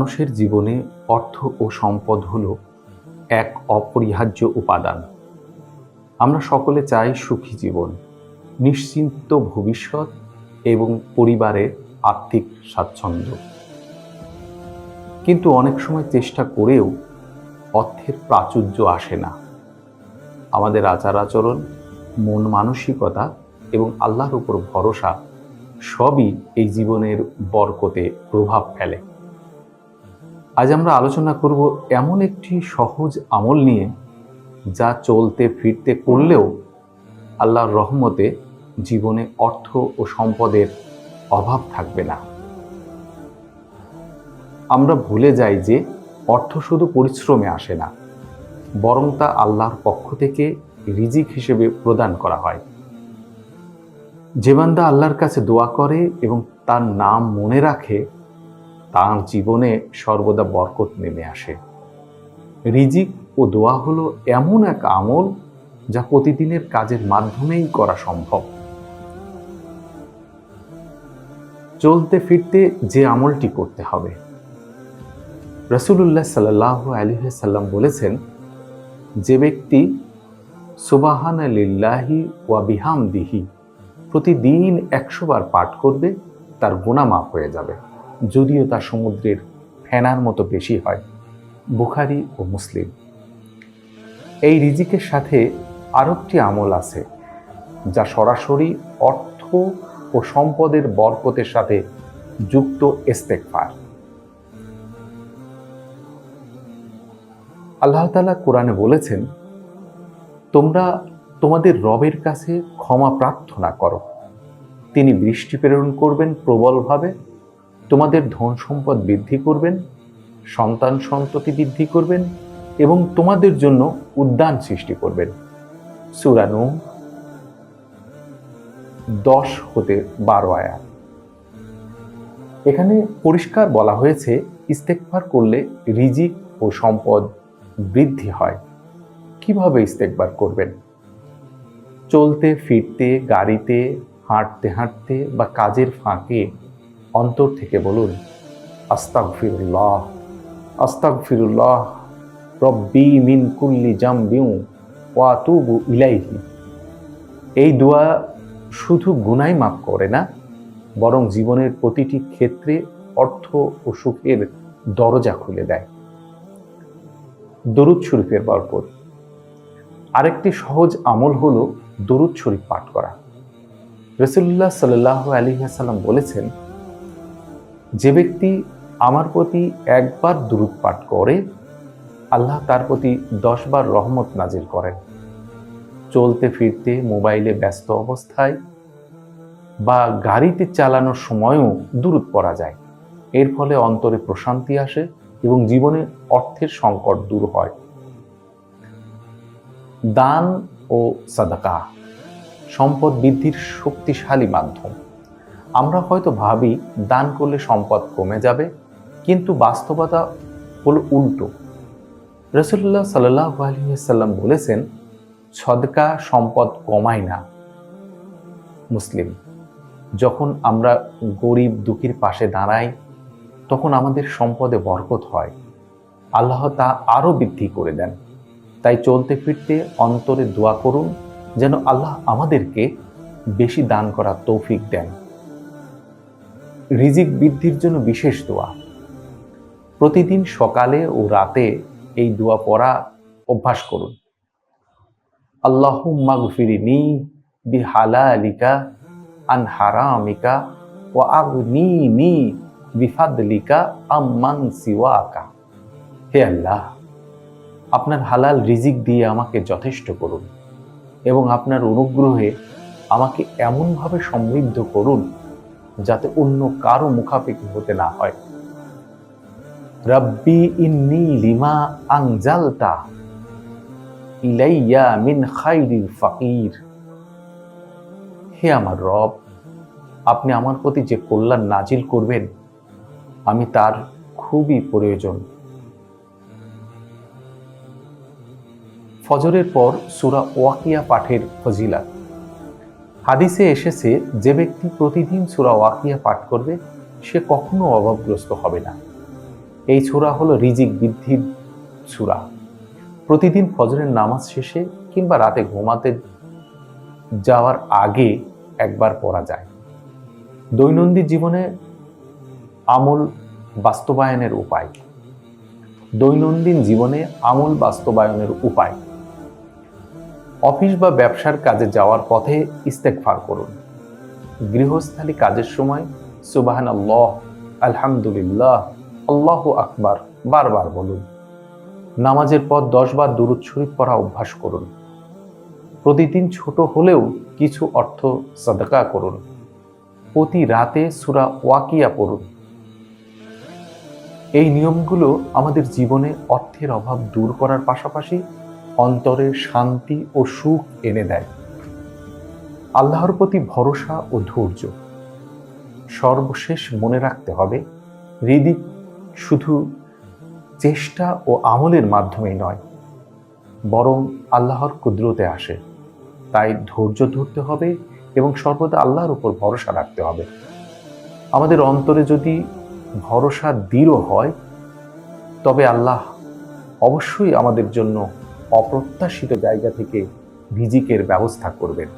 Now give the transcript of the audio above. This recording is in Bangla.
মানুষের জীবনে অর্থ ও সম্পদ হল এক অপরিহার্য উপাদান। আমরা সকলে চাই সুখী জীবন, নিশ্চিন্ত ভবিষ্যৎ এবং পরিবারের আর্থিক স্বাচ্ছন্দ্য। কিন্তু অনেক সময় চেষ্টা করেও অর্থের প্রাচুর্য আসে না। আমাদের আচার আচরণ মন মানসিকতা এবং আল্লাহর উপর ভরসা সবই এই জীবনের বরকতে প্রভাব ফেলে। আজ আমরা আলোচনা করব এমন একটি সহজ আমল নিয়ে যা চলতে, ফিরতে করলেও আল্লাহর রহমতে জীবনে অর্থ ও সম্পদের অভাব থাকবে না। আমরা ভুলে যাই যে অর্থ শুধু পরিশ্রমে আসে না, বরং তা আল্লাহর পক্ষ থেকে রিজিক হিসেবে প্রদান করা হয়। যে বান্দা আল্লাহর কাছে দোয়া করে এবং তার নাম মনে রাখে তার জীবনে সর্বদা বরকত নেমে আসে। রিজিক ও দোয়া হলো এমন এক আমল যা প্রতিদিনের কাজের মাধ্যমেই করা সম্ভব। চলতে ফিরতে যে আমলটি করতে হবে। রসুল্লাহ সাল্লাহ আলিহাল্লাম বলেছেন, যে ব্যক্তি সুবাহান লিল্লাহি ওয়া বিহাম দিহি প্রতিদিন একশো বার পাঠ করবে, তার গুণা মাফ হয়ে যাবে। যদিও তা সমুদ্রের ফেনার মতো বেশি হয়, বুখারি ও মুসলিম। এই রিজিকের সাথে আরও একটি আমল আছে, যা সরাসরি অর্থ ও সম্পদের বরকতের সাথে যুক্ত ইস্তেকফার আল্লাহ তালা কোরআনে বলেছেন, তোমরা তোমাদের রবের কাছে ক্ষমা প্রার্থনা করো। তিনি বৃষ্টি প্রেরণ করবেন প্রবলভাবে তোমাদের ধন সম্পদ বৃদ্ধি করবেন, সন্তান সন্ততি বৃদ্ধি করবেন এবং তোমাদের জন্য উদ্যান সৃষ্টি করবেন। সুরানু দশ হতে বারো আয়াত। এখানে পরিষ্কার বলা হয়েছে, ইস্তেকবার করলে রিজিক ও সম্পদ বৃদ্ধি হয়। কীভাবে ইস্তেকবার করবেন? চলতে, ফিরতে, গাড়িতে, হাঁটতে হাঁটতে বা কাজের ফাঁকে অন্তর থেকে বলুন আস্তাক ফিরুল্লাহ আস্তাক ফিরুল্লাহ রব্বি মিন কুল্লি জাম বিউ ওয়াতুবু ইলাইহি। এই দোয়া শুধু গুনাই মাফ করে না, বরং জীবনের প্রতিটি ক্ষেত্রে অর্থ ও সুখের দরজা খুলে দেয়। দরুদ শরীফের বরকত। আরেকটি সহজ আমল হলো দরুদ শরীফ পাঠ করা। রসুল্লাহ সাল্লাহ আলী সাল্লাম বলেছেন যে ব্যক্তি আমার প্রতি একবার দূরত পাঠ করে, আল্লাহ তার প্রতি দশবার রহমত নাজির করেন। চলতে ফিরতে মোবাইলে ব্যস্ত অবস্থায় বা গাড়িতে চালানোর সময়ও দূরত পড়া যায়। এর ফলে অন্তরে প্রশান্তি আসে এবং জীবনে অর্থের সংকট দূর হয়। দান ও সাদাকা, সম্পদ বৃদ্ধির শক্তিশালী মাধ্যম। আমরা হয়তো ভাবি দান করলে সম্পদ কমে যাবে, কিন্তু বাস্তবতা হলো উল্টো। রসুল্লাহ সাল্লাহ আলহিসাল্লাম বলেছেন, সদকা সম্পদ কমায় না মুসলিম। যখন আমরা গরিব দুঃখীর পাশে দাঁড়াই, তখন আমাদের সম্পদে বরকত হয়। আল্লাহ তা আরও বৃদ্ধি করে দেন। তাই চলতে ফিরতে অন্তরে দোয়া করুন, যেন আল্লাহ আমাদেরকে বেশি দান করা তৌফিক দেন। রিজিক বৃদ্ধির জন্য বিশেষ দোয়া। প্রতিদিন সকালে ও রাতে এই দোয়া পড়া অভ্যাস করুন। আল্লাহ মাগফিরিনি বি হালালিকা আন হারামিকা ও আগনি নি বিফাদলিকা আম্মান সিওয়াকা। হে আল্লাহ, আপনার হালাল রিজিক দিয়ে আমাকে যথেষ্ট করুন এবং আপনার অনুগ্রহে আমাকে এমনভাবে সমৃদ্ধ করুন যাতে অন্য কারও মুখাপেক্ষি হতে না হয়। রব্বি ইন্নি লিমা আংজালতা ইলাইয়া মিন খাইরিল ফাকির। হে আমার রব, আপনি আমার প্রতি যে কল্যাণ নাজিল করবেন, আমি তার খুবই প্রয়োজন। ফজরের পর সুরা ওয়াকিয়া পাঠের ফজিলাত। হাদিসে এসেছে, যে ব্যক্তি প্রতিদিন সুরা ওয়াকিয়া পাঠ করবে, সে কখনো অভাবগ্রস্ত হবে না। এই সূরা হলো রিজিক বৃদ্ধির সূরা। প্রতিদিন ফজরের নামাজ শেষে কিংবা রাতে ঘুমাতে যাওয়ার আগে একবার পড়া যায়। দৈনন্দিন জীবনে আমল বাস্তবায়নের উপায়। দৈনন্দিন জীবনে আমল বাস্তবায়নের উপায়। অফিস বা ব্যবসার কাজে যাওয়ার পথে ইস্তেকফার করুন। গৃহস্থালী কাজের সময় সুবাহান আল্লাহ আলহামদুলিল্লাহ, আল্লাহ আকবার বারবার বলুন। নামাজের পর দশ বার দুরুদ শরীফ পড়া অভ্যাস করুন। প্রতিদিন ছোট হলেও কিছু অর্থ সদকা করুন। প্রতি রাতে সুরা ওয়াকিয়া পড়ুন। এই নিয়মগুলো আমাদের জীবনে অর্থের অভাব দূর করার পাশাপাশি অন্তরে শান্তি ও সুখ এনে দেয়। আল্লাহর প্রতি ভরসা ও ধৈর্য। সর্বশেষ মনে রাখতে হবে, হৃদিক শুধু চেষ্টা ও আমলের মাধ্যমেই নয়, বরং আল্লাহর কুদরতে আসে। তাই ধৈর্য ধরতে হবে এবং সর্বদা আল্লাহর উপর ভরসা রাখতে হবে। আমাদের অন্তরে যদি ভরসা দৃঢ় হয়, তবে আল্লাহ অবশ্যই আমাদের জন্য অপ্রত্যাশিত জায়গা থেকে ভিজিকের ব্যবস্থা করবেন।